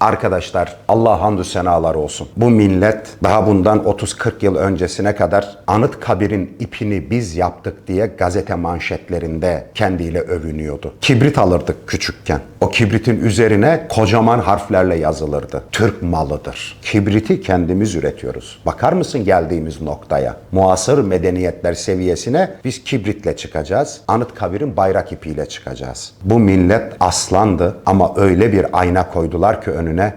Arkadaşlar Allah hamdü senalar olsun. Bu millet daha bundan 30-40 yıl öncesine kadar anıt kabirin ipini biz yaptık diye gazete manşetlerinde kendiyle övünüyordu. Kibrit alırdık küçükken. O kibritin üzerine kocaman harflerle yazılırdı. Türk malıdır. Kibriti kendimiz üretiyoruz. Bakar mısın geldiğimiz noktaya? Muasır medeniyetler seviyesine biz kibritle çıkacağız. Anıt kabirin bayrak ipiyle çıkacağız. Bu millet aslandı ama öyle bir ayna koydular ki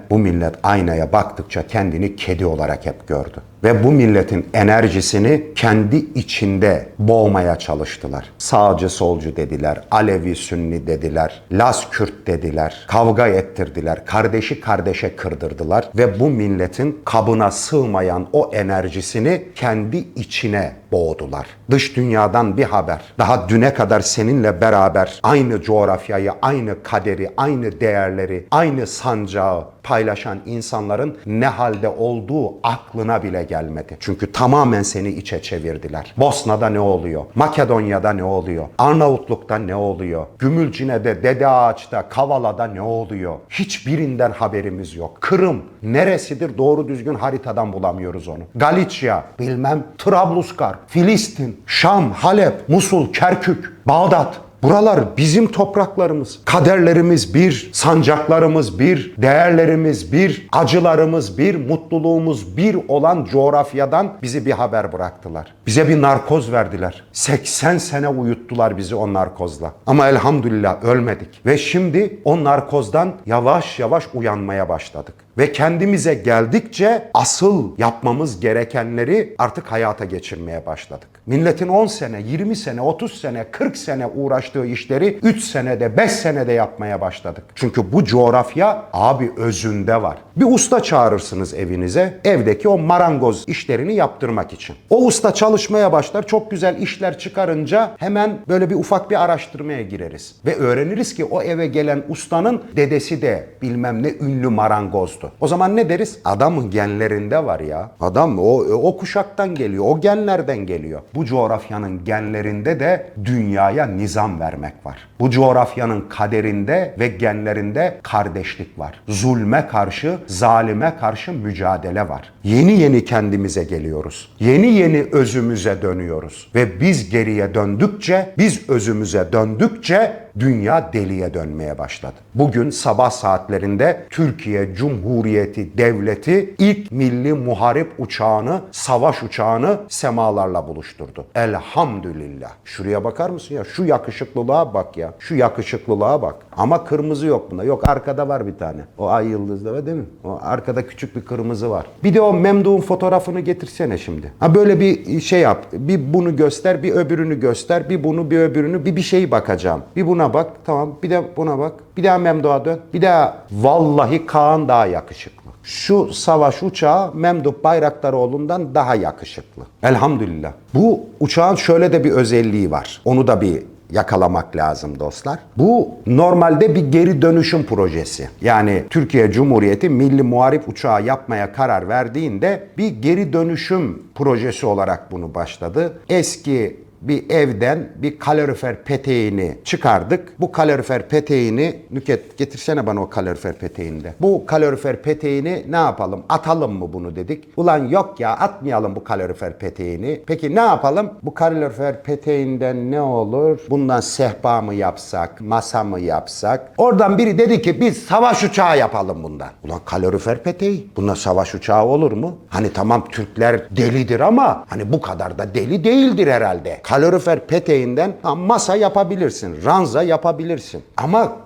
bu millet aynaya baktıkça kendini kedi olarak hep gördü. Ve bu milletin enerjisini kendi içinde boğmaya çalıştılar. Sağcı solcu dediler, Alevi Sünni dediler, Las Kürt dediler, kavga ettirdiler, kardeşi kardeşe kırdırdılar ve bu milletin kabına sığmayan o enerjisini kendi içine boğdular. Dış dünyadan bir haber. Daha düne kadar seninle beraber aynı coğrafyayı, aynı kaderi, aynı değerleri, aynı sancağı paylaşan insanların ne halde olduğu aklına bile gelmedi. Çünkü tamamen seni içe çevirdiler. Bosna'da ne oluyor? Makedonya'da ne oluyor? Arnavutluk'ta ne oluyor? Gümülcine'de, Dede Ağaç'ta, Kavala'da ne oluyor? Hiçbirinden haberimiz yok. Kırım neresidir doğru düzgün haritadan bulamıyoruz onu. Galicia, bilmem Trabluskar, Filistin, Şam, Halep, Musul, Kerkük, Bağdat, Buralar bizim topraklarımız. Kaderlerimiz bir, sancaklarımız bir, değerlerimiz bir, acılarımız bir, mutluluğumuz bir olan coğrafyadan bizi bir haber bıraktılar. Bize bir narkoz verdiler. 80 sene uyuttular bizi o narkozla. Ama elhamdülillah ölmedik. Ve şimdi o narkozdan yavaş yavaş uyanmaya başladık. Ve kendimize geldikçe asıl yapmamız gerekenleri artık hayata geçirmeye başladık. Milletin 10 sene, 20 sene, 30 sene, 40 sene uğraştığı işleri 3 senede, 5 senede yapmaya başladık. Çünkü bu coğrafya abi özünde var. Bir usta çağırırsınız evinize, evdeki o marangoz işlerini yaptırmak için. O usta çalışmaya başlar, çok güzel işler çıkarınca hemen böyle bir ufak bir araştırmaya gireriz. Ve öğreniriz ki o eve gelen ustanın dedesi de bilmem ne ünlü marangozdu. O zaman ne deriz? Adamın genlerinde var ya. Adam o, o kuşaktan geliyor, o genlerden geliyor. Bu coğrafyanın genlerinde de dünyaya nizam vermek var. Bu coğrafyanın kaderinde ve genlerinde kardeşlik var. Zulme karşı, zalime karşı mücadele var. Yeni yeni kendimize geliyoruz. Yeni yeni özümüze dönüyoruz. Ve biz geriye döndükçe, biz özümüze döndükçe dünya deliye dönmeye başladı. Bugün sabah saatlerinde Türkiye Cumhuriyeti Devleti ilk milli muharip uçağını, savaş uçağını semalarla buluşturdu. Elhamdülillah. Şuraya bakar mısın ya? Şu yakışıklılığa bak ya. Şu yakışıklılığa bak. Ama kırmızı yok bunda. Yok arkada var bir tane. O ay yıldızda var değil mi? O arkada küçük bir kırmızı var. Bir de o Memduh'un fotoğrafını getirsene şimdi. Ha böyle bir şey yap. Bir bunu göster, bir öbürünü göster, bir bunu, bir öbürünü, bir bir şey bakacağım. Bir buna bak, tamam. Bir de buna bak. Bir daha Memduh'a dön. Bir daha vallahi Kaan daha yakışıklı. Şu savaş uçağı Memduh Bayraktaroğlu'ndan daha yakışıklı. Elhamdülillah. Bu uçağın şöyle de bir özelliği var. Onu da bir yakalamak lazım dostlar. Bu normalde bir geri dönüşüm projesi. Yani Türkiye Cumhuriyeti milli muharip uçağı yapmaya karar verdiğinde bir geri dönüşüm projesi olarak bunu başladı. Eski bir evden bir kalorifer peteğini çıkardık. Bu kalorifer peteğini Nüket getirsene bana o kalorifer peteğinde. Bu kalorifer peteğini ne yapalım? Atalım mı bunu dedik. Ulan yok ya atmayalım bu kalorifer peteğini. Peki ne yapalım? Bu kalorifer peteğinden ne olur? Bundan sehpa mı yapsak? Masa mı yapsak? Oradan biri dedi ki biz savaş uçağı yapalım bundan. Ulan kalorifer peteği. Bundan savaş uçağı olur mu? Hani tamam Türkler delidir ama hani bu kadar da deli değildir herhalde kalorifer peteğinden masa yapabilirsin, ranza yapabilirsin. Ama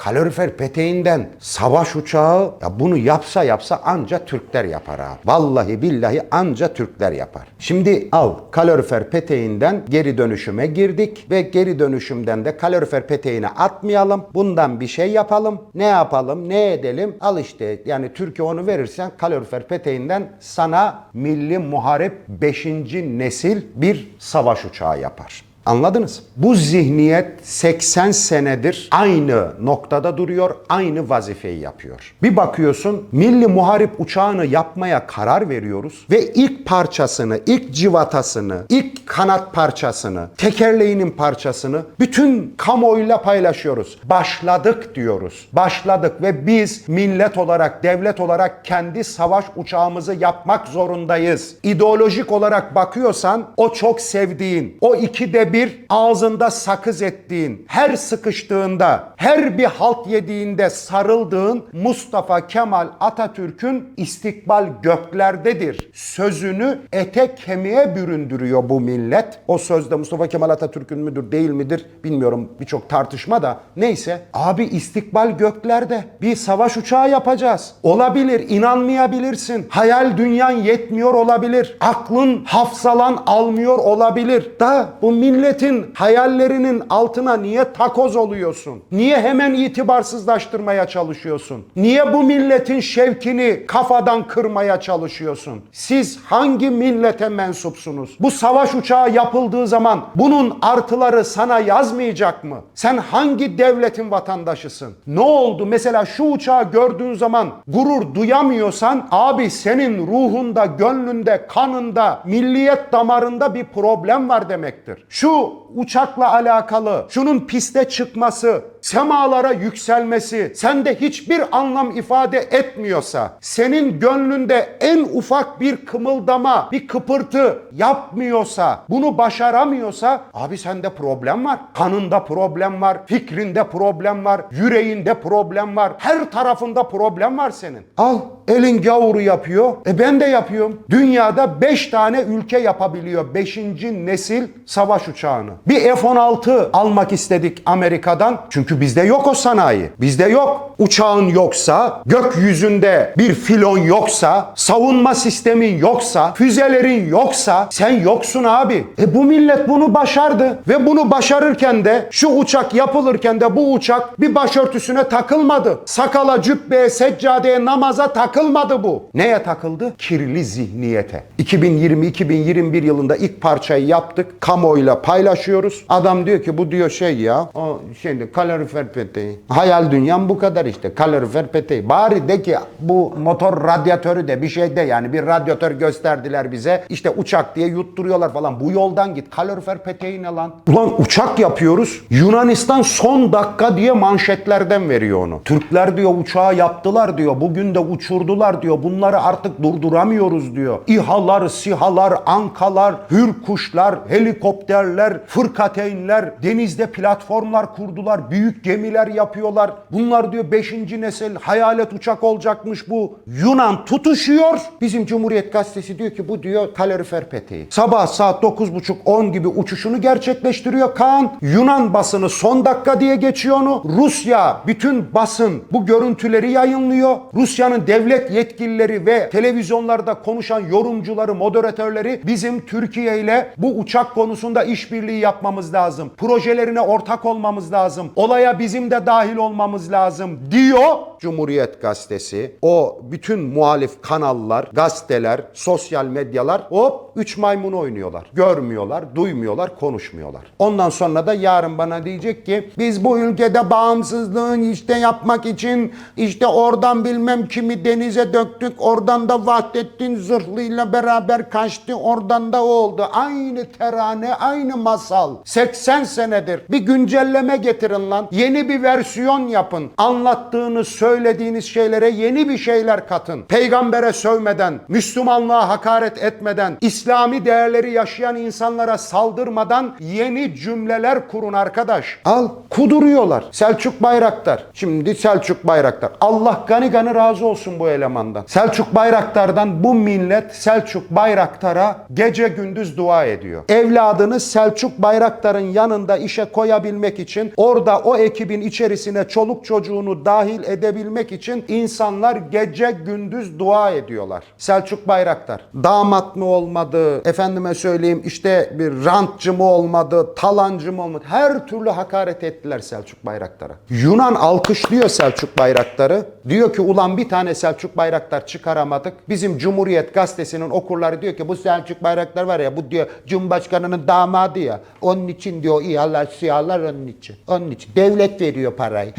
kalorifer peteğinden savaş uçağı ya bunu yapsa yapsa anca Türkler yapar abi. Vallahi billahi anca Türkler yapar. Şimdi al kalorifer peteğinden geri dönüşüme girdik ve geri dönüşümden de kalorifer peteğini atmayalım. Bundan bir şey yapalım. Ne yapalım? Ne edelim? Al işte yani Türkiye onu verirsen kalorifer peteğinden sana milli muharip 5. nesil bir savaş uçağı yapar. Anladınız? Bu zihniyet 80 senedir aynı noktada duruyor, aynı vazifeyi yapıyor. Bir bakıyorsun Milli Muharip uçağını yapmaya karar veriyoruz ve ilk parçasını, ilk civatasını, ilk kanat parçasını, tekerleğinin parçasını bütün kamuoyuyla paylaşıyoruz. Başladık diyoruz. Başladık ve biz millet olarak, devlet olarak kendi savaş uçağımızı yapmak zorundayız. İdeolojik olarak bakıyorsan o çok sevdiğin, o ikide bir ağzında sakız ettiğin, her sıkıştığında, her bir halt yediğinde sarıldığın Mustafa Kemal Atatürk'ün istikbal göklerdedir. Sözünü ete kemiğe büründürüyor bu millet. O sözde Mustafa Kemal Atatürk'ün müdür değil midir bilmiyorum birçok tartışma da. Neyse abi istikbal göklerde. Bir savaş uçağı yapacağız. Olabilir inanmayabilirsin. Hayal dünyan yetmiyor olabilir. Aklın hafsalan almıyor olabilir. Da bu milletin hayallerinin altına niye takoz oluyorsun? Niye hemen itibarsızlaştırmaya çalışıyorsun? Niye bu milletin şevkini kafadan kırmaya çalışıyorsun? Siz hangi millete mensupsunuz? Bu savaş uçağı yapıldığı zaman bunun artıları sana yazmayacak mı? Sen hangi devletin vatandaşısın? Ne oldu? Mesela şu uçağı gördüğün zaman gurur duyamıyorsan abi senin ruhunda, gönlünde, kanında, milliyet damarında bir problem var demektir. Şu uçakla alakalı, şunun piste çıkması, semalara yükselmesi sende hiçbir anlam ifade etmiyorsa, senin gönlünde en ufak bir kımıldama, bir kıpırtı yapmıyorsa, bunu başaramıyorsa abi sende problem var. Kanında problem var, fikrinde problem var, yüreğinde problem var. Her tarafında problem var senin. Al elin gavuru yapıyor. E ben de yapıyorum. Dünyada 5 tane ülke yapabiliyor 5. nesil savaş uçağını. Bir F-16 almak istedik Amerika'dan. Çünkü bizde yok o sanayi. Bizde yok. Uçağın yoksa, gökyüzünde bir filon yoksa, savunma sistemin yoksa, füzelerin yoksa sen yoksun abi. E bu millet bunu başardı ve bunu başarırken de şu uçak yapılırken de bu uçak bir başörtüsüne takılmadı. Sakala, cübbeye, seccadeye, namaza takılmadı bu. Neye takıldı? Kirli zihniyete. 2020-2021 yılında ilk parçayı yaptık. Kamuoyuyla paylaşıyoruz. Adam diyor ki bu diyor şey ya. O şimdi kalorifer peteği. Hayal dünyam bu kadar işte. Kalorifer peteği. Bari de ki bu motor radyatörü de bir şey de yani bir radyatör gösterdiler bize. İşte uçak diye yutturuyorlar falan. Bu yoldan git. Kalorifer peteği ne lan? Ulan uçak yapıyoruz. Yunanistan son dakika diye manşetlerden veriyor onu. Türkler diyor uçağı yaptılar diyor. Bugün de uçurdular diyor. Bunları artık durduramıyoruz diyor. İHA'lar, SİHA'lar, ANKA'lar, Hürkuşlar, helikopterler, fırkateynler, denizde platformlar kurdular. Büyük gemiler yapıyorlar. Bunlar diyor 5. nesil hayalet uçak olacakmış bu. Yunan tutuşuyor. Bizim Cumhuriyet Gazetesi diyor ki bu diyor kalorifer peteği. Sabah saat 9.30-10 gibi uçuşunu gerçekleştiriyor Kaan. Yunan basını son dakika diye geçiyor onu. Rusya bütün basın bu görüntüleri yayınlıyor. Rusya'nın devlet yetkilileri ve televizyonlarda konuşan yorumcuları, moderatörleri bizim Türkiye ile bu uçak konusunda işbirliği yapmamız lazım. Projelerine ortak olmamız lazım. Olaya bizim de dahil olmamız lazım diyor Cumhuriyet Gazetesi. O bütün muhalif kanallar, gazeteler, sosyal medyalar hop üç maymun oynuyorlar. Görmüyorlar, duymuyorlar, konuşmuyorlar. Ondan sonra da yarın bana diyecek ki biz bu ülkede bağımsızlığın işte yapmak için işte oradan bilmem kimi denize döktük. Oradan da Vahdettin zırhlıyla beraber kaçtı. Oradan da oldu. Aynı terane, aynı masal. 80 senedir. Bir güncelleme getirin lan. Yeni bir versiyon yapın. Anlattığınız, söylediğiniz şeylere yeni bir şeyler katın. Peygambere sövmeden, Müslümanlığa hakaret etmeden, İslami değerleri yaşayan insanlara saldırmadan yeni cümleler kurun arkadaş. Al, kuduruyorlar. Selçuk Bayraktar. Şimdi Selçuk Bayraktar. Allah gani gani razı olsun bu elemandan. Selçuk Bayraktar'dan bu millet Selçuk Bayraktar'a gece gündüz dua ediyor. Evladını Selçuk Bayraktar'ın yanında işe koyabilmek için orada o ekibin içerisine çoluk çocuğunu dahil edebilmek için insanlar gece gündüz dua ediyorlar. Selçuk Bayraktar damat mı olmadı efendime söyleyeyim işte bir rantçı mı olmadı talancı mı olmadı her türlü hakaret ettiler Selçuk Bayraktar'a. Yunan alkışlıyor Selçuk Bayraktar'ı Diyor ki ulan bir tane Selçuk Bayraktar çıkaramadık. Bizim Cumhuriyet Gazetesi'nin okurları diyor ki bu Selçuk Bayraktar var ya bu diyor Cumhurbaşkanı'nın damadı ya. Onun için diyor İHA'lar SİHA'lar onun için. Onun için. Devlet veriyor parayı.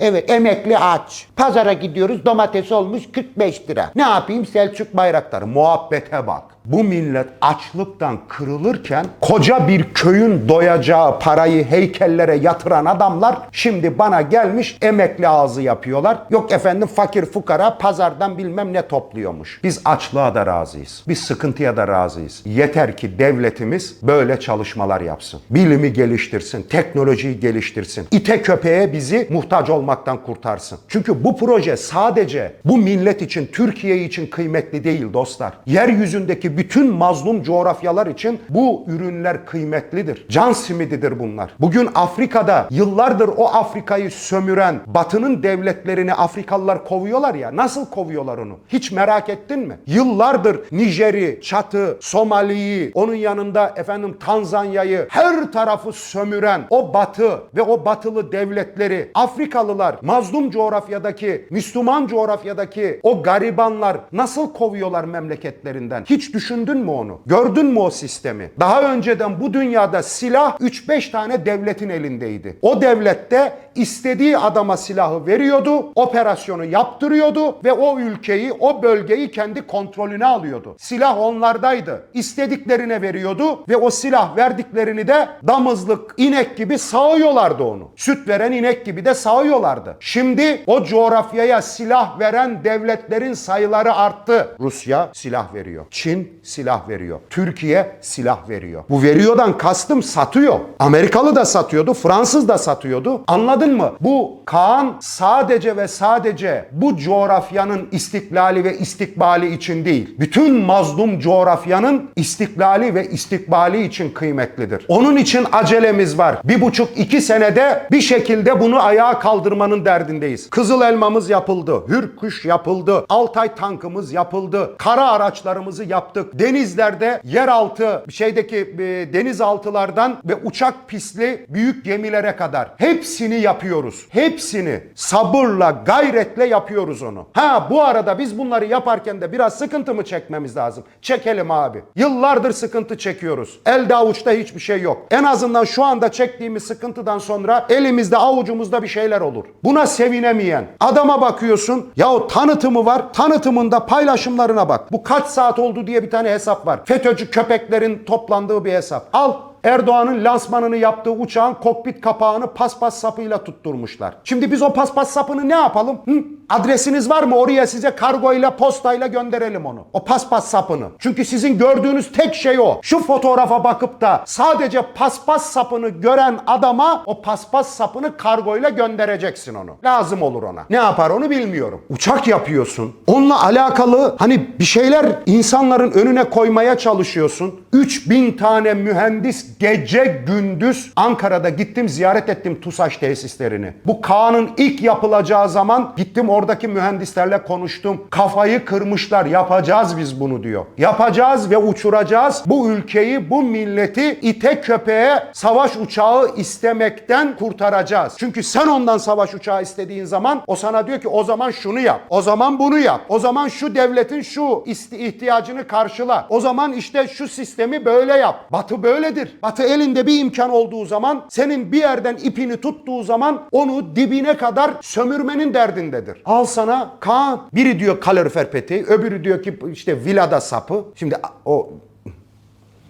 Evet emekli aç. Pazara gidiyoruz domates olmuş 45 lira. Ne yapayım Selçuk Bayraktar? Muhabbete bak. Bu millet açlıktan kırılırken koca bir köyün doyacağı parayı heykellere yatıran adamlar şimdi bana gelmiş emekli ağzı yapıyorlar. Yok efendim fakir fukara pazardan bilmem ne topluyormuş. Biz açlığa da razıyız. Biz sıkıntıya da razıyız. Yeter ki devletimiz böyle çalışmalar yapsın. Bilimi geliştirsin, teknolojiyi geliştirsin. İte köpeğe bizi muhtaç olmaktan kurtarsın. Çünkü bu proje sadece bu millet için, Türkiye için kıymetli değil dostlar. Yeryüzündeki bütün mazlum coğrafyalar için bu ürünler kıymetlidir. Can simididir bunlar. Bugün Afrika'da yıllardır o Afrika'yı sömüren Batı'nın devletlerini Afrikalılar kovuyorlar ya. Nasıl kovuyorlar onu? Hiç merak ettin mi? Yıllardır Nijer'i, Çat'ı, Somali'yi, onun yanında efendim Tanzanya'yı her tarafı sömüren o Batı ve o batılı devletleri Afrikalılar mazlum coğrafyadaki, Müslüman coğrafyadaki o garibanlar nasıl kovuyorlar memleketlerinden? Hiç düşündün mü onu? Gördün mü o sistemi? Daha önceden bu dünyada silah 3-5 tane devletin elindeydi. O devlette istediği adama silahı veriyordu, operasyonu yaptırıyordu ve o ülkeyi, o bölgeyi kendi kontrolüne alıyordu. Silah onlardaydı. İstediklerine veriyordu ve o silah verdiklerini de damızlık, inek gibi sağıyorlardı onu. Süt veren inek gibi de sağıyorlardı. Şimdi o coğrafyaya silah veren devletlerin sayıları arttı. Rusya silah veriyor. Çin silah veriyor. Türkiye silah veriyor. Bu veriyordan kastım satıyor. Amerikalı da satıyordu, Fransız da satıyordu. Anladın mı? Bu Kaan sadece ve sadece bu coğrafyanın istiklali ve istikbali için değil. Bütün mazlum coğrafyanın istiklali ve istikbali için kıymetlidir. Onun için acelemiz var. Bir buçuk iki senede bir şekilde bunu ayağa kaldırmanın derdindeyiz. Kızıl elmamız yapıldı. Hürkuş yapıldı. Altay tankımız yapıldı. Kara araçlarımızı yaptık. Denizlerde yeraltı şeydeki e, denizaltılardan ve uçak pisli büyük gemilere kadar hepsini yapıyoruz. Hepsini sabırla, gayretle yapıyoruz onu. Ha bu arada biz bunları yaparken de biraz sıkıntı mı çekmemiz lazım? Çekelim abi. Yıllardır sıkıntı çekiyoruz. Elde avuçta hiçbir şey yok. En azından şu anda çektiğimiz sıkıntıdan sonra elimizde avucumuzda bir şeyler olur. Buna sevinemeyen adama bakıyorsun ya o tanıtımı var. Tanıtımında paylaşımlarına bak. Bu kaç saat oldu diye bir tane hesap var. FETÖ'cü köpeklerin toplandığı bir hesap. Al Erdoğan'ın lansmanını yaptığı uçağın kokpit kapağını paspas sapıyla tutturmuşlar. Şimdi biz o paspas sapını ne yapalım? Hı? Adresiniz var mı? Oraya size kargoyla, postayla gönderelim onu. O paspas sapını. Çünkü sizin gördüğünüz tek şey o. Şu fotoğrafa bakıp da sadece paspas sapını gören adama o paspas sapını kargoyla göndereceksin onu. Lazım olur ona. Ne yapar onu bilmiyorum. Uçak yapıyorsun. Onunla alakalı hani bir şeyler insanların önüne koymaya çalışıyorsun. 3000 tane mühendis gece gündüz Ankara'da gittim ziyaret ettim TUSAŞ tesislerini. Bu Kaan'ın ilk yapılacağı zaman gittim oradaki mühendislerle konuştum. Kafayı kırmışlar yapacağız biz bunu diyor. Yapacağız ve uçuracağız. Bu ülkeyi bu milleti ite köpeğe savaş uçağı istemekten kurtaracağız. Çünkü sen ondan savaş uçağı istediğin zaman o sana diyor ki o zaman şunu yap. O zaman bunu yap. O zaman şu devletin şu ihtiyacını karşıla. O zaman işte şu sistemi böyle yap. Batı böyledir. Batı elinde bir imkan olduğu zaman senin bir yerden ipini tuttuğu zaman onu dibine kadar sömürmenin derdindedir. Al sana Kaan. Biri diyor kalorifer peteği, öbürü diyor ki işte vilada sapı. Şimdi o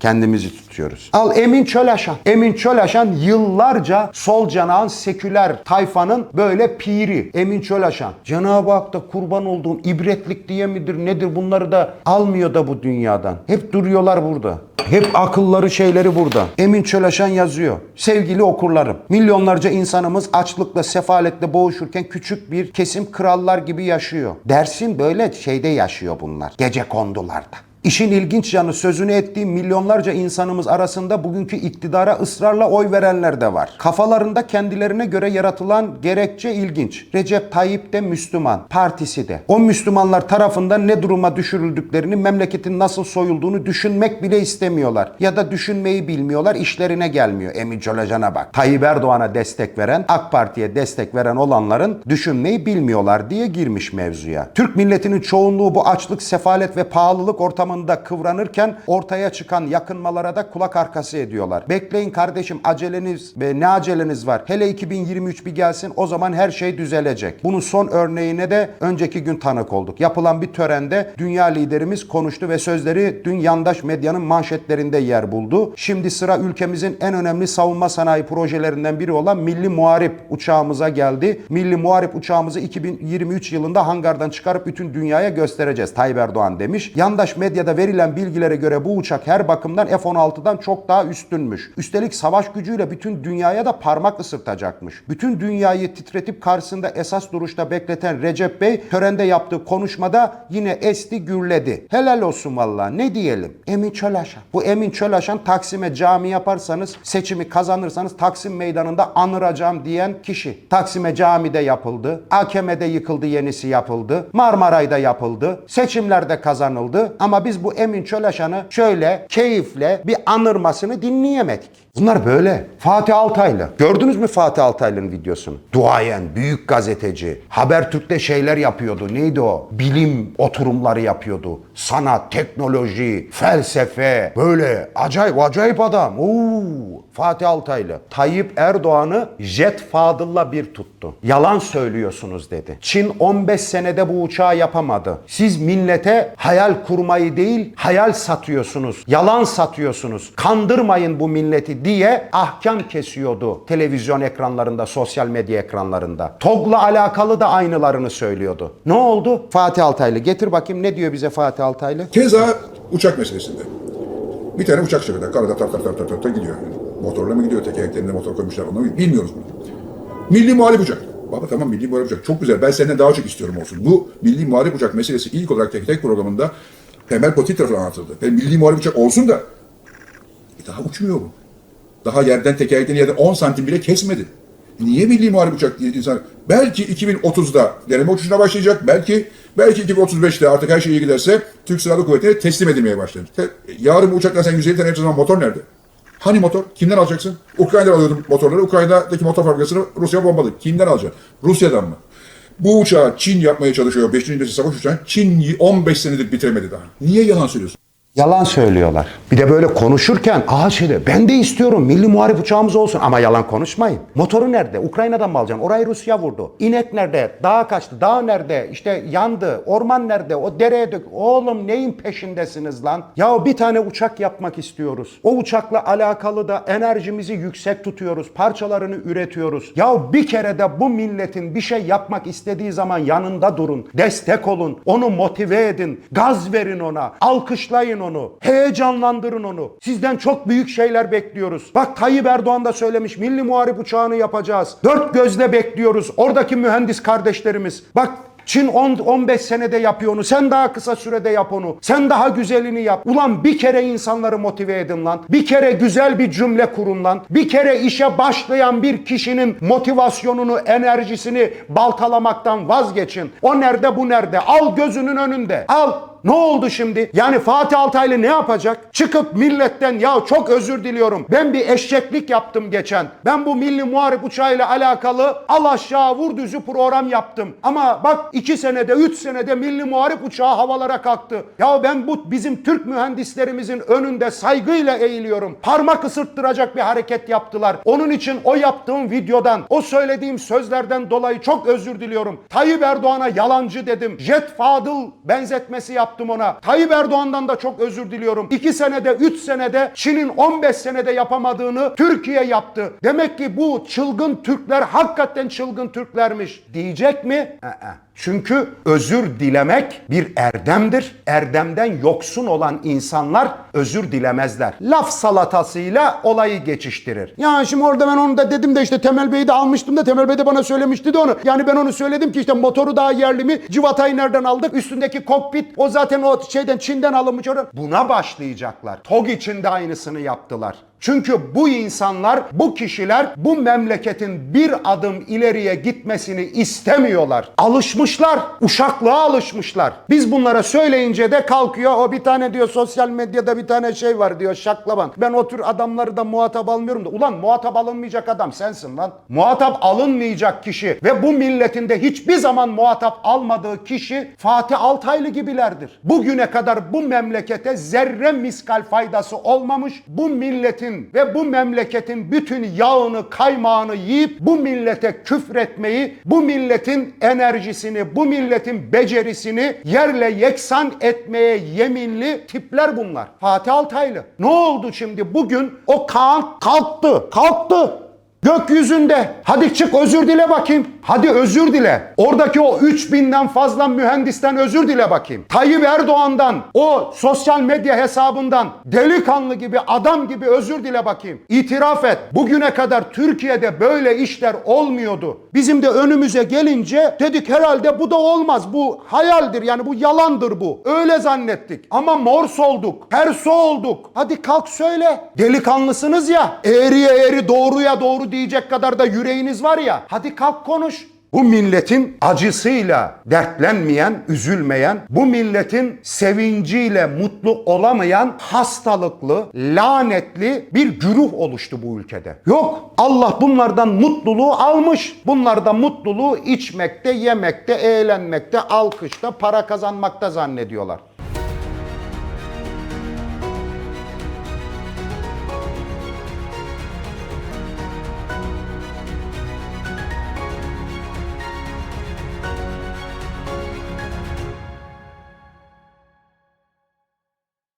kendimizi tutuyoruz. Al Emin Çölaşan. Emin Çölaşan yıllarca sol canağın seküler tayfanın böyle piri. Emin Çölaşan. Cenab-ı Hak da kurban olduğum ibretlik diye midir nedir bunları da almıyor da bu dünyadan. Hep duruyorlar burada. Hep akılları şeyleri burada. Emin Çölaşan yazıyor. Sevgili okurlarım. Milyonlarca insanımız açlıkla, sefaletle boğuşurken küçük bir kesim krallar gibi yaşıyor. Dersin böyle şeyde yaşıyor bunlar. Gece kondularda. İşin ilginç yanı sözünü ettiğim milyonlarca insanımız arasında bugünkü iktidara ısrarla oy verenler de var. Kafalarında kendilerine göre yaratılan gerekçe ilginç. Recep Tayyip de Müslüman, partisi de. O Müslümanlar tarafından ne duruma düşürüldüklerini, memleketin nasıl soyulduğunu düşünmek bile istemiyorlar. Ya da düşünmeyi bilmiyorlar, işlerine gelmiyor. Emin Çolacan'a bak. Tayyip Erdoğan'a destek veren, AK Parti'ye destek veren olanların düşünmeyi bilmiyorlar diye girmiş mevzuya. Türk milletinin çoğunluğu bu açlık, sefalet ve pahalılık ortamında kıvranırken ortaya çıkan yakınmalara da kulak arkası ediyorlar. Bekleyin kardeşim aceleniz ve ne aceleniz var? Hele 2023 bir gelsin o zaman her şey düzelecek. Bunun son örneğine de önceki gün tanık olduk. Yapılan bir törende dünya liderimiz konuştu ve sözleri dün yandaş medyanın manşetlerinde yer buldu. Şimdi sıra ülkemizin en önemli savunma sanayi projelerinden biri olan Milli Muharip uçağımıza geldi. Milli Muharip uçağımızı 2023 yılında hangardan çıkarıp bütün dünyaya göstereceğiz. Tayyip Erdoğan demiş. Yandaş medyada verilen bilgilere göre bu uçak her bakımdan F-16'dan çok daha üstünmüş. Üstelik savaş gücüyle bütün dünyaya da parmak ısırtacakmış. Bütün dünyayı titretip karşısında esas duruşta bekleten Recep Bey törende yaptığı konuşmada yine esti gürledi. Helal olsun vallahi ne diyelim. Emin Çölaşan. Bu Emin Çölaşan Taksim'e cami yaparsanız seçimi kazanırsanız Taksim meydanında anıracağım diyen kişi. Taksim'e cami de yapıldı. AKM'de yıkıldı yenisi yapıldı. Marmaray'da yapıldı. Seçimlerde kazanıldı. Ama biz bu Emin Çölaşan'ı şöyle keyifle bir anırmasını dinleyemedik. Bunlar böyle. Fatih Altaylı. Gördünüz mü Fatih Altaylı'nın videosunu? Duayen, büyük gazeteci. Habertürk'te şeyler yapıyordu. Neydi o? Bilim oturumları yapıyordu. Sanat, teknoloji, felsefe. Böyle acayip acayip adam. Oo, Fatih Altaylı. Tayyip Erdoğan'ı Jet Fadıl'la bir tuttu. Yalan söylüyorsunuz dedi. Çin 15 senede bu uçağı yapamadı. Siz millete hayal kurmayı değil, hayal satıyorsunuz. Yalan satıyorsunuz. Kandırmayın bu milleti diye ahkam kesiyordu televizyon ekranlarında, sosyal medya ekranlarında. TOG'la alakalı da aynılarını söylüyordu. Ne oldu? Fatih Altaylı getir bakayım ne diyor bize Fatih Altaylı? Keza uçak meselesinde. Bir tane uçak şirketi karada tar tar tar tar tar tar gidiyor. Motorla mı gidiyor, tekerleklerinde motor koymuşlar onu bilmiyoruz bunu. Milli muharip uçak. Baba tamam milli muharip uçak çok güzel. Ben senden daha çok istiyorum olsun. Bu milli muharip uçak meselesi ilk olarak tek tek programında Temel Poti tarafından anlatıldı. Ve milli muharip uçak olsun da e daha uçmuyor bu. Daha yerden tekerleklerini yerden 10 santim bile kesmedi. Niye milli muharip uçak insan? Belki 2030'da deneme uçuşuna başlayacak. Belki belki 2035'te artık her şey iyi giderse Türk Silahlı Kuvvetleri'ne teslim edilmeye başlanır. Te- Yarın bu uçakla sen 150 tane yapacağın motor nerede? Hani motor? Kimden alacaksın? Ukrayna'dan alıyordum motorları. Ukrayna'daki motor fabrikasını Rusya bombaladı. Kimden alacaksın? Rusya'dan mı? Bu uçağı Çin yapmaya çalışıyor. 5. nesil savaş uçağı. Çin 15 senedir bitiremedi daha. Niye yalan söylüyorsun? Yalan söylüyorlar. Bir de böyle konuşurken aha şeyde ben de istiyorum milli muharip uçağımız olsun ama yalan konuşmayın. Motoru nerede? Ukrayna'dan mı alacaksın? Orayı Rusya vurdu. İnek nerede? Dağa kaçtı. Dağ nerede? İşte yandı. Orman nerede? O dereye dök. Oğlum neyin peşindesiniz lan? Ya bir tane uçak yapmak istiyoruz. O uçakla alakalı da enerjimizi yüksek tutuyoruz. Parçalarını üretiyoruz. Ya bir kere de bu milletin bir şey yapmak istediği zaman yanında durun. Destek olun. Onu motive edin. Gaz verin ona. Alkışlayın onu. Heyecanlandırın onu. Sizden çok büyük şeyler bekliyoruz. Bak Tayyip Erdoğan da söylemiş milli muharip uçağını yapacağız. Dört gözle bekliyoruz. Oradaki mühendis kardeşlerimiz. Bak Çin 10 15 senede yapıyor onu. Sen daha kısa sürede yap onu. Sen daha güzelini yap. Ulan bir kere insanları motive edin lan. Bir kere güzel bir cümle kurun lan. Bir kere işe başlayan bir kişinin motivasyonunu, enerjisini baltalamaktan vazgeçin. O nerede bu nerede? Al gözünün önünde. Al. Ne oldu şimdi? Yani Fatih Altaylı ne yapacak? Çıkıp milletten ya çok özür diliyorum. Ben bir eşeklik yaptım geçen. Ben bu milli muharip uçağıyla alakalı al aşağı vur düzü program yaptım. Ama bak iki senede, üç senede milli muharip uçağı havalara kalktı. Ya ben bu bizim Türk mühendislerimizin önünde saygıyla eğiliyorum. Parmak ısırttıracak bir hareket yaptılar. Onun için o yaptığım videodan, o söylediğim sözlerden dolayı çok özür diliyorum. Tayyip Erdoğan'a yalancı dedim. Jet Fadıl benzetmesi yaptım ona. Tayyip Erdoğan'dan da çok özür diliyorum. 2 senede, 3 senede Çin'in 15 senede yapamadığını Türkiye yaptı. Demek ki bu çılgın Türkler hakikaten çılgın Türklermiş. Diyecek mi? Ee. Çünkü özür dilemek bir erdemdir. Erdemden yoksun olan insanlar özür dilemezler. Laf salatasıyla olayı geçiştirir. Ya şimdi orada ben onu da dedim de işte Temel Bey'i de almıştım da Temel Bey de bana söylemişti de onu. Yani ben onu söyledim ki işte motoru daha yerli mi? Civatayı nereden aldık? Üstündeki kokpit o zaten o şeyden Çin'den alınmış. Buna başlayacaklar. TOG için de aynısını yaptılar. Çünkü bu insanlar, bu kişiler bu memleketin bir adım ileriye gitmesini istemiyorlar. Alışmışlar, uşaklığa alışmışlar. Biz bunlara söyleyince de kalkıyor. O bir tane diyor sosyal medyada bir tane şey var diyor şaklaban. Ben o tür adamları da muhatap almıyorum da. Ulan muhatap alınmayacak adam sensin lan. Muhatap alınmayacak kişi ve bu milletin de hiçbir zaman muhatap almadığı kişi Fatih Altaylı gibilerdir. Bugüne kadar bu memlekete zerre miskal faydası olmamış. Bu milletin ve bu memleketin bütün yağını kaymağını yiyip bu millete küfretmeyi, bu milletin enerjisini, bu milletin becerisini yerle yeksan etmeye yeminli tipler bunlar. Fatih Altaylı. Ne oldu şimdi? Bugün o Kaan kalktı. Kalktı. Gökyüzünde. Hadi çık özür dile bakayım. Hadi özür dile. Oradaki o 3000'den fazla mühendisten özür dile bakayım. Tayyip Erdoğan'dan, o sosyal medya hesabından delikanlı gibi, adam gibi özür dile bakayım. İtiraf et. Bugüne kadar Türkiye'de böyle işler olmuyordu. Bizim de önümüze gelince dedik herhalde bu da olmaz. Bu hayaldir yani bu yalandır bu. Öyle zannettik. Ama mors olduk. Terso olduk. Hadi kalk söyle. Delikanlısınız ya. Eğriye eğri doğruya doğru diyecek kadar da yüreğiniz var ya. Hadi kalk konuş. Bu milletin acısıyla dertlenmeyen, üzülmeyen, bu milletin sevinciyle mutlu olamayan hastalıklı, lanetli bir güruh oluştu bu ülkede. Yok, Allah bunlardan mutluluğu almış. Bunlar da mutluluğu içmekte, yemekte, eğlenmekte, alkışta, para kazanmakta zannediyorlar.